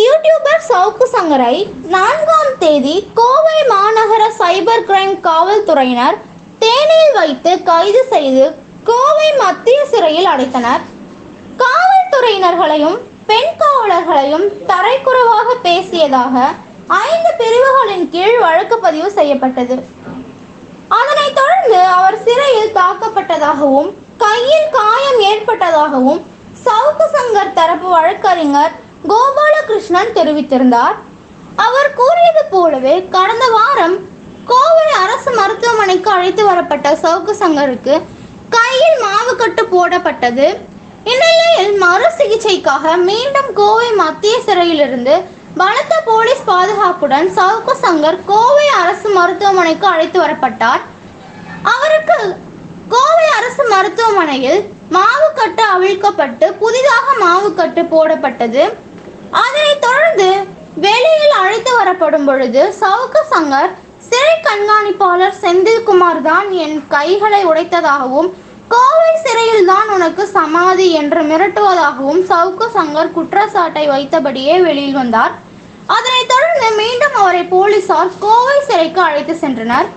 YouTuber சவுக்கு சங்கரை நான்காம் தேதி கோவை மாநகர சைபர் கிரைம் காவல்துறையினர் தேனியில் வைத்து கைது செய்து கோவை மத்திய சிறையில் அடைத்தனர். காவல்துறையினர்களையும் பெண் காவலர்களையும் தரைக்குறைவாக பேசியதாக ஐந்து பிரிவுகளின் கீழ் வழக்கு பதிவு செய்யப்பட்டது. அதனைத் தொடர்ந்து அவர் சிறையில் தாக்கப்பட்டதாகவும் கையில் காயம் ஏற்பட்டதாகவும் சவுக்கு சங்கர் தரப்பு வழக்கறிஞர் கோபாலகிருஷ்ணன் தெரிவித்திருந்தார். அவர் கூறியது போலவே கடந்த வாரம் கோவை அரசு மருத்துவமனைக்கு அழைத்து வரப்பட்ட சவுக்கு சங்கருக்கு கையில் மாவுக்கட்டு போடப்பட்டது. இந்நிலையில் மறு சிகிச்சைக்காக மீண்டும் கோவை மத்திய சிறையிலிருந்து பலத்த போலீஸ் பாதுகாப்புடன் சவுக்கு சங்கர் கோவை அரசு மருத்துவமனைக்கு அழைத்து வரப்பட்டார். அவருக்கு கோவை அரசு மருத்துவமனையில் மாவுக்கட்டு அவிழ்க்கப்பட்டு புதிதாக மாவுக்கட்டு போடப்பட்டது. அதனைத் தொடர்ந்து வெளியில் அழைத்து வரப்படும் பொழுது சவுக்கு சங்கர் சிறை கண்காணிப்பாளர் செந்தில்குமார் தான் என் கைகளை உடைத்ததாகவும் கோவை சிறையில் தான் உனக்கு சமாதி என்று மிரட்டுவதாகவும் சவுக்கு சங்கர் குற்றச்சாட்டை வைத்தபடியே வெளியில் வந்தார். அதனைத் தொடர்ந்து மீண்டும் அவரை போலீசார் கோவை சிறைக்கு அழைத்து சென்றனர்.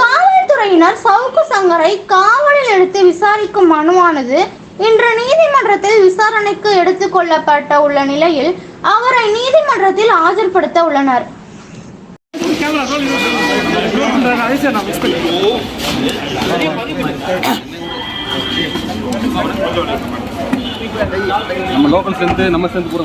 காவல்துறையினர் சவுக்கு சங்கரை காவலில் எடுத்து விசாரிக்கும் மனுவானது இன்று நீதிமன்றத்தில் விசாரணைக்கு எடுத்துக் கொள்ளப்பட்ட உள்ள நிலையில் அவரை நீதிமன்றத்தில் ஆஜர்படுத்த உள்ளனர். நம்ம லோக்கல் ஸ்ட்ரென்த்து நம்ம ஸ்ட்ரென்த் பூரா